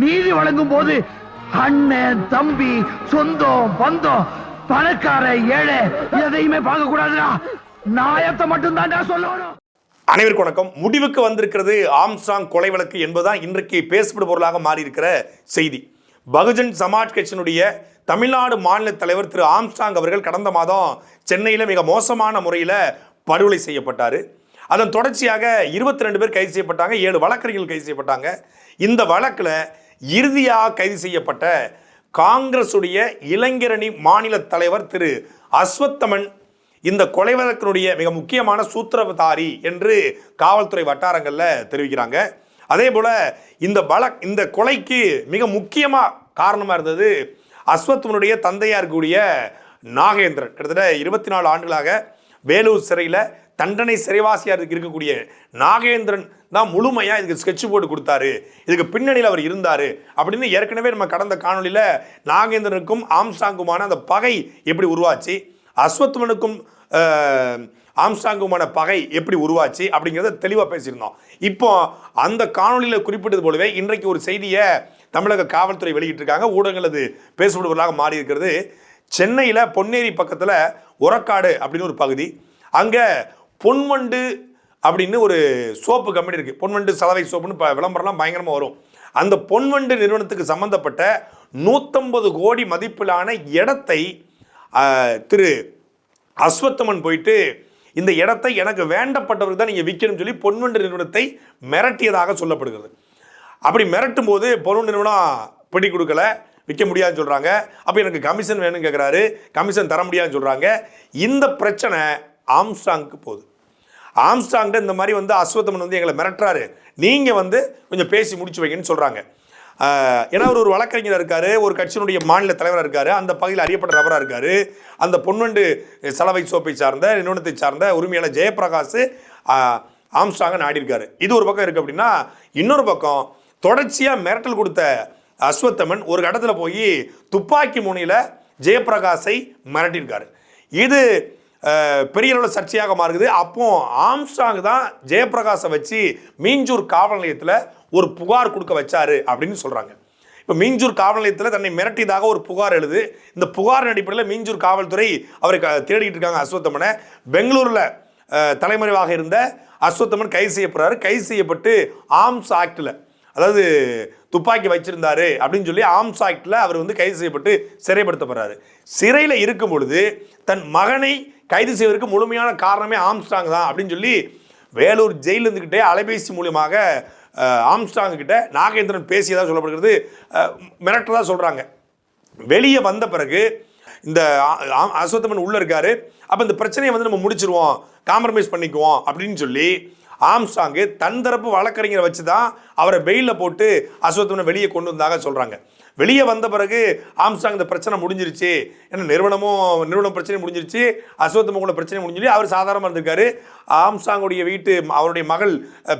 நீதி வழங்கும் போது அண்ணன் தம்பி சொந்தம் பந்தம் பணக்கார ஏழை எதையுமே பார்க்க கூடாதுடா நாயத்தை மட்டும் சொல்லணும். அனைவருக்கும் வணக்கம். முடிவுக்கு வந்திருக்கிறது ஆம்ஸ்ட்ராங் கொலை வழக்கு என்பதுதான் இன்றைக்கு பேசப்படும் பொருளாக மாறி இருக்கிற செய்தி. பகுஜன் சமாஜ் கட்சியினுடைய தமிழ்நாடு மாநில தலைவர் திரு ஆம்ஸ்ட்ராங் அவர்கள் கடந்த மாதம் சென்னையில் மிக மோசமான முறையில் படுகொலை செய்யப்பட்டார். அதன் தொடர்ச்சியாக இருபத்தி ரெண்டு பேர் கைது செய்யப்பட்டாங்க ஏழு வழக்கறிஞர்கள் கைது செய்யப்பட்டாங்க. இந்த வழக்கில் இறுதியாக கைது செய்யப்பட்ட காங்கிரசுடைய இளைஞரணி மாநில தலைவர் திரு அஸ்வத்தமன் இந்த கொலை வழக்கினுடைய மிக முக்கியமான சூத்திரதாரி என்று காவல்துறை வட்டாரங்களில் தெரிவிக்கிறாங்க. அதே போல் இந்த வழக் இந்த கொலைக்கு மிக முக்கியமாக காரணமாக இருந்தது அஸ்வத்மனுடைய தந்தையாக இருக்கக்கூடிய நாகேந்திரன். கிட்டத்தட்ட இருபத்தி நாலு ஆண்டுகளாக வேலூர் சிறையில் தண்டனை சிறைவாசியாக இருக்கக்கூடிய நாகேந்திரன் தான் முழுமையாக இதுக்கு ஸ்கெட்ச் போர்டு கொடுத்தாரு. இதுக்கு பின்னணியில் அவர் இருந்தார். அப்படின்னு ஏற்கனவே நம்ம கடந்த காணொளியில் நாகேந்திரனுக்கும் ஆம்சாங்குமான அந்த பகை எப்படி உருவாச்சு அஸ்வத்மனுக்கும் ஆம்ஸ்டாங்குமான பகை எப்படி உருவாச்சு அப்படிங்கிறத தெளிவாக பேசியிருந்தோம். இப்போ அந்த காணொளியில் குறிப்பிட்டது போலவே இன்றைக்கு ஒரு செய்தியை தமிழக காவல்துறை வெளியிட்டிருக்காங்க. ஊடகங்கள் அது பேசப்படுவதாக மாறி இருக்கிறது சென்னையில் பொன்னேரி பக்கத்தில் உரக்காடு அப்படின்னு ஒரு பகுதி. அங்கே பொன்வண்டு அப்படின்னு ஒரு சோப்பு கம்பெனி இருக்குது பொன்வண்டு சலவை சோப்புன்னு இப்போ விளம்பரம்லாம் பயங்கரமாக வரும். அந்த பொன்வண்டு நிறுவனத்துக்கு சம்மந்தப்பட்ட நூற்றம்பது கோடி மதிப்பிலான இடத்தை திரு அஸ்வத்தமன் போயிட்டு இந்த இடத்தை எனக்கு வேண்டப்பட்டவருக்கு தான் நீங்கள் விற்கணும்னு சொல்லி பொன்வண்டு நிறுவனத்தை மிரட்டியதாக சொல்லப்படுகிறது. அப்படி மிரட்டும் போது பொன்வண்டு நிறுவனம் பிடி கொடுக்கல. விற்க முடியாதுன்னு சொல்கிறாங்க அப்போ எனக்கு கமிஷன் வேணும்னு கேட்குறாரு கமிஷன் தர முடியாதுன்னு சொல்கிறாங்க இந்த பிரச்சனை ஆம்ஸ்டாங்க்கு போகுது. ஆம்ஸ்டாங்கிட்ட இந்த மாதிரி வந்து அஸ்வத்தமன் வந்து எங்களை மிரட்டுறாரு. நீங்கள் வந்து கொஞ்சம் பேசி முடிச்சு வைங்கன்னு சொல்கிறாங்க ஏன்னா அவர் ஒரு வழக்கறிஞர் இருக்கார். ஒரு கட்சியினுடைய மாநில தலைவராக இருக்கார். அந்த பகுதியில் அறியப்பட்ட நபராக இருக்கார். அந்த பொன்வண்டு சலவை சோப்பை சார்ந்த நிறுவனத்தை சார்ந்த உரிமையாளர் ஜெயபிரகாஷ் ஆஹ், ஆம்ஸ்டாங்கை நாடி இருக்காரு இது ஒரு பக்கம் இருக்குது அப்படின்னா இன்னொரு பக்கம் தொடர்ச்சியாக மிரட்டல் கொடுத்த அஸ்வத்தமன் ஒரு இடத்துல போய் துப்பாக்கி முனையில் ஜெயபிரகாஷை மிரட்டியிருக்காரு. இது பெரியளவில் பெரிய அளவில் சர்ச்சையாக மாறுது. அப்போ ஆம்ஸ்டாங் தான் ஜெயபிரகாஷை வச்சு மீஞ்சூர் காவல் நிலையத்தில் ஒரு புகார் கொடுக்க வச்சாரு அப்படின்னு சொல்கிறாங்க இப்போ மீஞ்சூர் காவல் நிலையத்தில் தன்னை மிரட்டியதாக ஒரு புகார் எழுது. இந்த புகாரின் அடிப்படையில் மீஞ்சூர் காவல்துறை அவரை தேடிக்கிட்டு இருக்காங்க அஸ்வத்தமனை. பெங்களூரில் தலைமறைவாக இருந்த அஸ்வத்தமன் கைது செய்யப்படுறாரு. கைது செய்யப்பட்டு ஆர்ம்ஸ் ஆக்டில் அதாவது துப்பாக்கி வச்சிருந்தாரு அப்படின்னு சொல்லி ஆம்ஸ் ஆக்டில் அவர் வந்து கைது செய்யப்பட்டு சிறைப்படுத்தப்படுறாரு. சிறையில் இருக்கும் பொழுது தன் மகனை கைது செய்வதற்கு முழுமையான காரணமே ஆம்ஸ்டாங் தான் அப்படின்னு சொல்லி வேலூர் ஜெயிலில் இருந்துக்கிட்டே அலைபேசி மூலியமாக ஆம்ஸ்டாங் கிட்ட நாகேந்திரன் பேசியதாக சொல்லப்படுகிறது. மிரட்டதாக சொல்கிறாங்க வெளியே வந்த பிறகு இந்த அஸ்வத்தமன் உள்ளே இருக்காரு. அப்போ இந்த பிரச்சனையை வந்து நம்ம முடிச்சிருவோம். காம்ப்ரமைஸ் பண்ணிக்குவோம் அப்படின்னு சொல்லி ஆம்சாங்கு தன் தரப்பு வழக்கறிஞரை வச்சு தான் அவரை வெயிலில் போட்டு அஸ்வத்தமனை வெளியே கொண்டு வந்தாக சொல்கிறாங்க வெளியே வந்த பிறகு ஆம்சாங் இந்த பிரச்சனை முடிஞ்சிருச்சு. ஏன்னா நிறுவனமும் நிறுவனம் பிரச்சனை முடிஞ்சிருச்சு. அஸ்வத்தமன் கூட பிரச்சனை முடிஞ்சிருச்சு. அவர் சாதாரணமாக இருந்திருக்காரு. ஆம்சாங்குடைய வீட்டு அவருடைய மகள்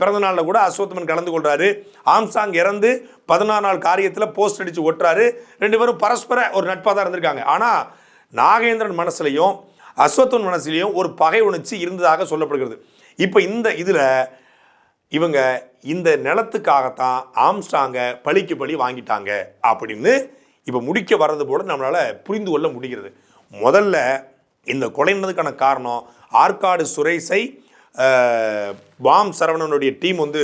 பிறந்த நாளில் கூட அஸ்வத்தமன் கலந்து கொள்கிறாரு ஆம்சாங் இறந்து பதினாறு நாள் காரியத்தில் போஸ்ட் அடித்து ஒட்டுறாரு. ரெண்டு பேரும் பரஸ்பர ஒரு நட்பாக தான் இருந்திருக்காங்க. ஆனால் நாகேந்திரன் மனசுலையும் அஸ்வத்தன் மனசுலையும் ஒரு பகை உணர்ச்சி இருந்ததாக சொல்லப்படுகிறது. இப்போ இந்த இதில் இவங்க இந்த நிலத்துக்காகத்தான் ஆம்ஸ்டாங்கை பழிக்கு பழி வாங்கிட்டாங்க அப்படின்னு இப்போ முடிக்க வர்றது போல நம்மளால் புரிந்து கொள்ள முடிகிறது. முதல்ல இந்த கொலைனதுக்கான காரணம் ஆற்காடு சுரேஷை பாம் சரவணனுடைய டீம் வந்து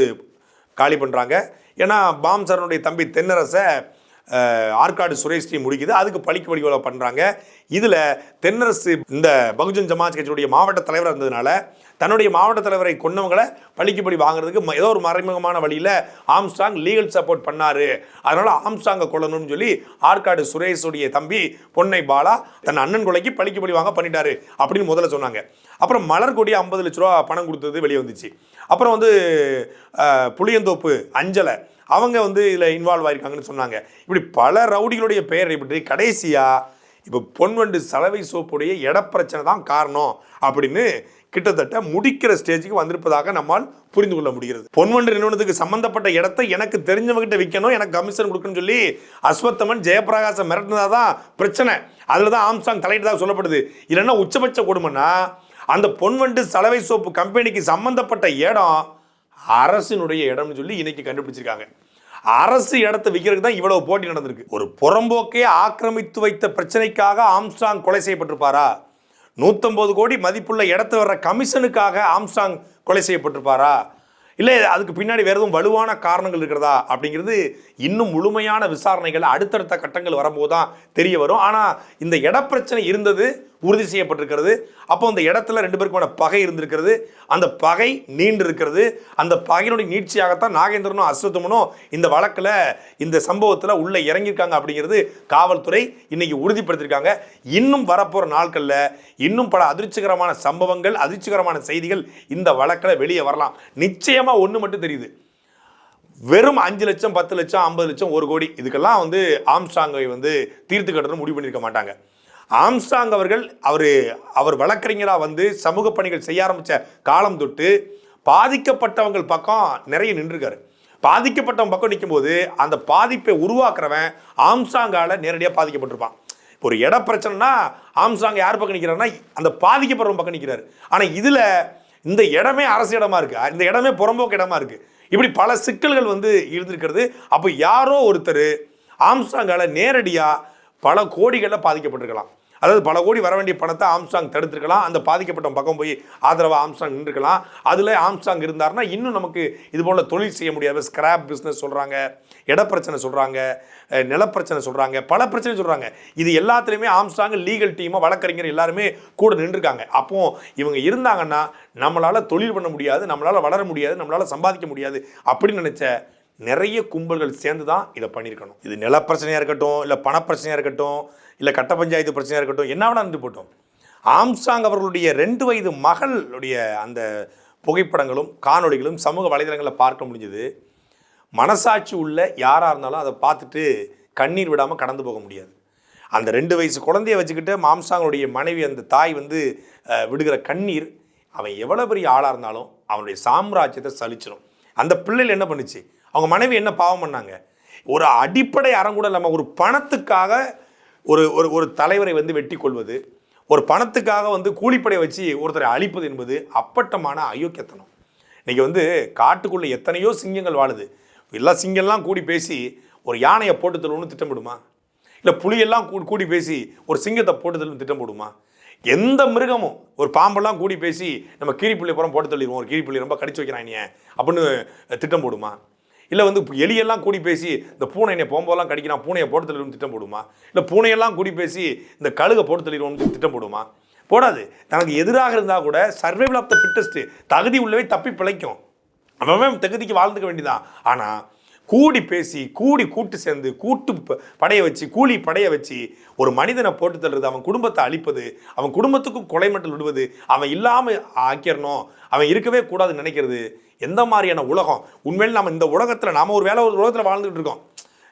காலி பண்ணுறாங்க ஏன்னா பாம் சரவனுடைய தம்பி தென்னரசை ஆற்காடு சுரேஷ் டீம் முடிக்குது. அதுக்கு பழிக்கு வழிகளை பண்ணுறாங்க இதில் தென்னரசு இந்த பகுஜன் சமாஜ் கட்சியுடைய மாவட்ட தலைவராக இருந்ததுனால தன்னுடைய மாவட்ட தலைவரை கொன்னவங்களை பழிக்கு பழி வாங்குறதுக்கு ஏதோ ஒரு மறைமுகமான வழியில் ஆம்ஸ்டாங் லீகல் சப்போர்ட் பண்ணாரு. அதனால் ஆம்ஸ்டாங்கை கொல்லணும்னு சொல்லி ஆற்காடு சுரேஷுடைய தம்பி பொன்னை பாலா தன் அண்ணன் கொலைக்கு பழிக்கு பழி வாங்க பண்ணிட்டாரு அப்படின்னு முதல்ல சொன்னாங்க. அப்புறம் மலர்கொடி ஐம்பது லட்ச ரூபா பணம் கொடுத்தது வெளியே வந்துச்சு. அப்புறம் வந்து புளியந்தோப்பு அஞ்சலை அவங்க வந்து இதில் இன்வால்வ் ஆயிருக்காங்கன்னு சொன்னாங்க. இப்படி பல ரவுடிகளுடைய பெயர் இப்படி கடைசியாக இப்போ பொன்வண்டு சலவை சோப்புடைய இடப்பிரச்சனை தான் காரணம் அப்படின்னு கிட்டத்தட்ட முடிக்கிற ஸ்டேஜுக்கு வந்திருப்பதாக நம்மால் புரிந்து கொள்ள முடிகிறது. பொன்வண்டு நிறுவனத்துக்கு சம்பந்தப்பட்ட இடத்தை எனக்கு தெரிஞ்சவங்கிட்ட விற்கணும் எனக்கு கமிஷன் கொடுக்கணும்னு சொல்லி அஸ்வத்தமன் ஜெயபிரகாசம் மிரட்டினதாக தான் பிரச்சனை. அதில் தான் ஆம்சாங் தலையிட்டதாக சொல்லப்படுது. இல்லைன்னா உச்சபட்ச கொடுமைன்னா அந்த பொன்வண்டு சலவை சோப்பு கம்பெனிக்கு சம்பந்தப்பட்ட இடம் அரசினுடைய இடம்னு சொல்லி இன்னைக்கு கண்டுபிடிச்சிருக்காங்க. அரசு இடத்தை விற்கிறதுக்கு தான் இவ்வளவு போட்டி நடந்திருக்கு. ஒரு புறம்போக்கே ஆக்கிரமித்து வைத்த பிரச்சனைக்காக ஆம்ஸ்டாங் கொலை செய்யப்பட்டிருப்பாரா? நூற்றம்பது கோடி மதிப்புள்ள இடத்த வர்ற கமிஷனுக்காக ஆம்ஸ்டாங் கொலை செய்யப்பட்டிருப்பாரா? இல்லை அதுக்கு பின்னாடி வேறு எதுவும் வலுவான காரணங்கள் இருக்கிறதா? அப்படிங்கிறது இன்னும் முழுமையான விசாரணைகள் அடுத்தடுத்த கட்டங்கள் வரும்போது தான் தெரிய வரும். ஆனால் இந்த இடப்பிரச்சனை இருந்தது உறுதி செய்யப்பட்டிருக்கிறது. அப்போ அந்த இடத்துல ரெண்டு பேருக்குமான பகை இருந்திருக்கிறது. அந்த பகை நீண்டு இருக்கிறது அந்த பகையினுடைய நீட்சியாகத்தான் நாகேந்திரனும் அஸ்வத்தமனும் இந்த வழக்கில் இந்த சம்பவத்தில் உள்ளே இறங்கியிருக்காங்க அப்படிங்கிறது காவல்துறை இன்னைக்கு உறுதிப்படுத்தியிருக்காங்க. இன்னும் வரப்போகிற நாட்களில் இன்னும் பல அதிர்ச்சிகரமான சம்பவங்கள் அதிர்ச்சிகரமான செய்திகள் இந்த வழக்கில் வெளியே வரலாம். நிச்சயமாக ஒன்று மட்டும் தெரியுது. வெறும் அஞ்சு லட்சம் பத்து லட்சம் ஐம்பது லட்சம் ஒரு கோடி. இதுக்கெல்லாம் வந்து ஆம்ஸ்டாங்கை வந்து தீர்த்து கட்டணும் முடிவு பண்ணியிருக்க மாட்டாங்க. ஆம்ஸ்டாங் அவர்கள் அவர் அவர் வழக்கறிஞராக வந்து சமூக பணிகள் செய்ய ஆரம்பித்த காலம் தொட்டு பாதிக்கப்பட்டவங்கள் பக்கம் நிறைய நின்றுருக்காரு. பாதிக்கப்பட்டவன் பக்கம் நிற்கும்போது அந்த பாதிப்பை உருவாக்குறவன் ஆம்சாங்கால் நேரடியாக பாதிக்கப்பட்டிருப்பான். இப்போ ஒரு இட பிரச்சனைனா ஆம்சாங் யார் பக்கம் நிற்கிறாருன்னா அந்த பாதிக்கப்படுறவன் பக்கம் நிற்கிறாரு ஆனால் இதில் இந்த இடமே அரசு இடமா இருக்கு. இந்த இடமே புறம்போக்கு இடமா இருக்கு. இப்படி பல சிக்கல்கள் வந்து இருந்திருக்கிறது. அப்போ யாரோ ஒருத்தர் ஆம்சாங்கால் நேரடியாக பல கோடிகளில் பாதிக்கப்பட்டிருக்கலாம். அதாவது பல கோடி வர வேண்டிய பணத்தை ஆம்சாங் தடுத்திருக்கலாம். அந்த பாதிக்கப்பட்ட பக்கம் போய் ஆதரவாக ஆம்சாங் நின்றுக்கலாம் அதில் ஆம்சாங் இருந்தார்னா இன்னும் நமக்கு இது போல் தொழில் செய்ய முடியாது. ஸ்கிராப் பிஸ்னஸ் சொல்கிறாங்க இடப்பிரச்சனை சொல்கிறாங்க நிலப்பிரச்சனை சொல்கிறாங்க பல பிரச்சனை சொல்கிறாங்க இது எல்லாத்துலேயுமே ஆம்ஸ்டாங் லீகல் டீமாக வழக்கறிஞர் எல்லாருமே கூட நின்றுருக்காங்க. அப்போது இவங்க இருந்தாங்கன்னா நம்மளால் தொழில் பண்ண முடியாது நம்மளால் வளர முடியாது நம்மளால் சம்பாதிக்க முடியாது அப்படின்னு நினச்ச நிறைய கும்பல்கள் சேர்ந்து தான் இதை பண்ணியிருக்கணும். இது நிலப்பிரச்சனையாக இருக்கட்டும் இல்லை பணப்பிரச்சனையாக இருக்கட்டும் இல்லை கட்ட பஞ்சாயத்து பிரச்சனையாக இருக்கட்டும் என்ன வேணால் இருந்து போட்டோம். ஆம்சாங் அவர்களுடைய ரெண்டு வயது மகளுடைய அந்த புகைப்படங்களும் காணொளிகளும் சமூக வலைதளங்களில் பார்க்க முடிஞ்சது. மனசாட்சி உள்ள யாராக இருந்தாலும் அதை பார்த்துட்டு கண்ணீர் விடாமல் கடந்து போக முடியாது. அந்த ரெண்டு வயசு குழந்தைய வச்சுக்கிட்டு மாம்சாங்களுடைய மனைவி அந்த தாய் வந்து விடுகிற கண்ணீர் அவன் எவ்வளோ பெரிய ஆளாக இருந்தாலும் அவனுடைய சாம்ராஜ்யத்தை சலிச்சிடும் அந்த பிள்ளைகள் என்ன பண்ணுச்சு? அவங்க மனைவி என்ன பாவம் பண்ணாங்க? ஒரு அடிப்படை அறம் கூட இல்லாமல் ஒரு பணத்துக்காக ஒரு ஒரு ஒரு தலைவரை வந்து வெட்டி கொள்வது ஒரு பணத்துக்காக வந்து கூலிப்படை வச்சு ஒருத்தரை அழிப்பது என்பது அப்பட்டமான அயோக்கியத்தனம். இன்றைக்கி வந்து காட்டுக்குள்ளே எத்தனையோ சிங்கங்கள் வாழுது. எல்லா சிங்கம்லாம் கூடி பேசி ஒரு யானையை போட்டு தள்ளுன்னு திட்டமிடுமா இல்லை புலியெல்லாம் கூ கூடி பேசி ஒரு சிங்கத்தை போட்டு தள்ளுன்னு திட்டம் போடுமா? எந்த மிருகமும் ஒரு பாம்பெல்லாம் கூடி பேசி நம்ம கீரிப்புள்ளி புறம் போட்டு தள்ளிடுவோம். ஒரு கீரிப்புள்ளி ரொம்ப கடிச்சு வைக்கிறான் நீ அப்படின்னு திட்டம் போடுமா? இல்லை வந்து எலியெல்லாம் கூடி பேசி இந்த பூனை என்னை போகும்போதெல்லாம் கடிக்கிறான் பூனையை போட்டு தள்ளிடுவோம் திட்டம் போடுமா? இல்லை பூனையெல்லாம் கூடி பேசி இந்த கழுகை போட்டு தள்ளிடுவோம்னு திட்டம் போடுமா? போடாது. தனக்கு எதிராக இருந்தால் கூட சர்வைவல் ஆஃப் த ஃபிட்டஸ்ட்டு தகுதி உள்ளவே தப்பி பிழைக்கும். அவன் தகுதிக்கு வாழ்ந்துக்க வேண்டியதான் ஆனால் கூடி பேசி கூடி கூட்டு சேர்ந்து கூட்டு ப- படைய வச்சு கூலி படைய வச்சு ஒரு மனிதனை போட்டு தள்ளுறது அவன் குடும்பத்தை அழிப்பது அவன் குடும்பத்துக்கும் கொலை மட்டல் விடுவது அவன் இல்லாமல் ஆக்கிடணும் அவன் இருக்கவே கூடாதுன்னு நினைக்கிறது எந்த மாதிரியான உலகம்? உண்மையில் நம்ம இந்த உலகத்தில் நாம் ஒரு வேலை ஒரு உலகத்தில் வாழ்ந்துட்டு இருக்கோம்.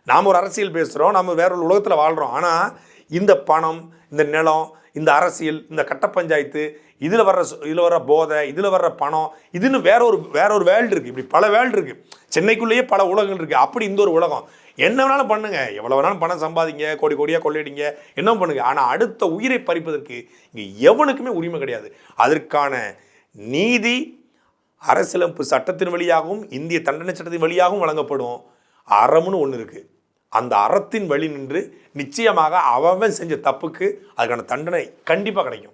நாம் ஒரு அரசியல் பேசுகிறோம் நம்ம வேற ஒரு உலகத்தில் வாழ்கிறோம் ஆனால் இந்த பணம் இந்த நிலம் இந்த அரசியல் இந்த கட்ட பஞ்சாயத்து இதில் வர்ற இதில் வர்ற போதை இதில் வர்ற பணம் இதுன்னு வேற ஒரு வேற ஒரு வேர்ல்டு இருக்குது இப்படி பல வேர்ல்டு இருக்குது சென்னைக்குள்ளேயே பல உலகங்கள் இருக்குது அப்படி இந்த ஒரு உலகம். என்ன வேணாலும் பண்ணுங்க. எவ்வளோ வேணாலும் பணம் சம்பாதிங்க. கோடி கோடியாக கொள்ளையடிங்க. என்ன பண்ணுங்க. ஆனால் அடுத்த உயிரை பறிப்பதற்கு இங்கே எவனுக்குமே உரிமை கிடையாது. அதற்கான நீதி அரசியலமைப்பு சட்டத்தின் வழியாகவும் இந்திய தண்டனை சட்டத்தின் வழியாகவும் வழங்கப்படும். அறம்னு ஒன்று இருக்குது அந்த அறத்தின் வழி நின்று நிச்சயமாக அவன் செஞ்ச தப்புக்கு அதுக்கான தண்டனை கண்டிப்பாக கிடைக்கும்.